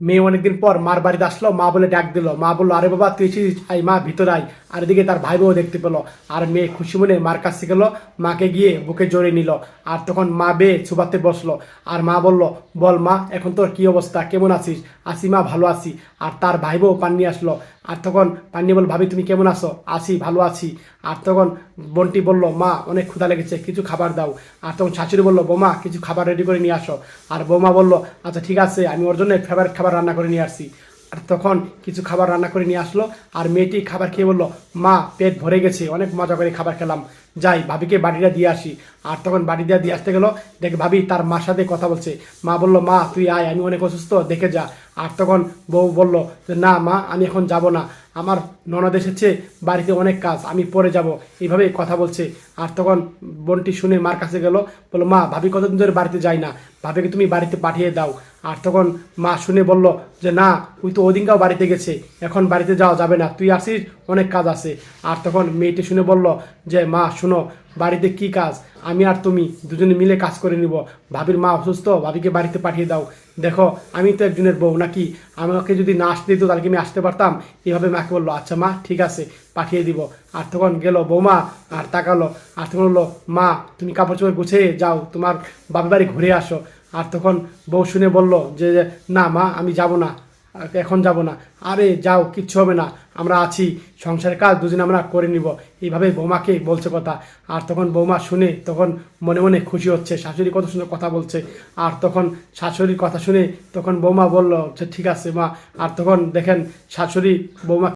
মেয়ে অনেকদিন পর মার বাড়িতে আসলো, মা বলে ডাক দিল। মা বলল, আরে বাবা, তুই এসেছিস? আই মা ভিতরে আয়। আর এদিকে তার ভাই বউ দেখতে পেল। আর মেয়ে খুশি মনে মার কাছে গেল, মাকে গিয়ে বুকে জড়িয়ে নিল। আর তখন মা বেয়ে ছুপাতে বসল। আর মা বলল, বল মা, এখন তোর কি অবস্থা? কেমন আছিস? আসি মা, ভালো আছি। আর তার ভাই বউ পান নিয়ে আসলো। আর তখন পান্নি বল ভাবি, তুমি কেমন আছো? আছি, ভালো আছি। আর তখন বোনটি বলল, মা, অনেক ক্ষুধা লেগেছে, কিছু খাবার দাও। আর তখন শাশুড়ি বলল, বোমা, কিছু খাবার রেডি করে নিয়ে আসো। আর বোমা বলল আচ্ছা ঠিক আছে, আমি ওর জন্য ফেভারিট খাবার রান্না করে নিয়ে আসছি। আর তখন কিছু খাবার রান্না করে নিয়ে আসলো, আর মেয়েটি খাবার খেয়ে বলল, মা, পেট ভরে গেছে, অনেক মজা করে খাবার খেলাম। যাই, ভাবিকে বাড়িটা দিয়ে আসি। আর তখন বাড়ি দিয়ে দিয়ে আসতে গেলো। দেখ, ভাবি তার মার সাথে কথা বলছে। মা বলল, মা, তুই আয়, আমি অনেক অসুস্থ, দেখে যা। আর তখন বউ বলল যে না মা, আমি এখন যাব না। আমার ননদ এসেছে বাড়িতে অনেক কাজ, আমি পরে যাব। এইভাবে কথা বলছে। আর তখন বোনটি শুনে মার কাছে গেল, বলল, মা, ভাবি কতদিন ধরে বাড়িতে যাই না। ভাবিকে তুমি বাড়িতে পাঠিয়ে দাও। আর তখন মা শুনে বলল যে, না তুই তো ওদিনকাও বাড়িতে গেছে। এখন বাড়িতে যাওয়া যাবে না। তুই আসিস, অনেক কাজ আছে। আর তখন মেয়েটি শুনে বলল যে, মা, শুনো বাড়িতে কি কাজ? আমি আর তুমি দুজনে মিলে কাজ করে নিব। ভাবির মা অসুস্থ, ভাবিকে বাড়িতে পাঠিয়ে দাও। দেখো, আমি তো একজনের বউ নাকি? আমাকে যদি না আসতে দিত, তাহলে আমি আসতে পারতাম? এভাবে মাকে বলল আচ্ছা মা, ঠিক আছে, পাঠিয়ে দিব। আর তখন গেল বৌমা আর তাকালো। আর তখন বলল, মা, তুমি কাপড় চোপড় গুছিয়ে যাও, তোমার বাবার বাড়ি ঘুরে আসো। আর তখন বউ শুনে বলল যে, না মা, আমি যাব না। এখন যাব না। আরে যাও, কিচ্ছু হবে না। আমরা আছি, সংসারের কাজ দুদিন আমরা করে নিব। এইভাবে বৌমাকে বলছে কথা। আর তখন বৌমা শুনে, তখন মনে মনে খুশি হচ্ছে। শাশুড়ি কত সুন্দর কথা বলছে। আর তখন শাশুড়ির কথা শুনে, তখন বৌমা বলল যে ঠিক আছে মা। আর তখন দেখেন শাশুড়ি বৌমা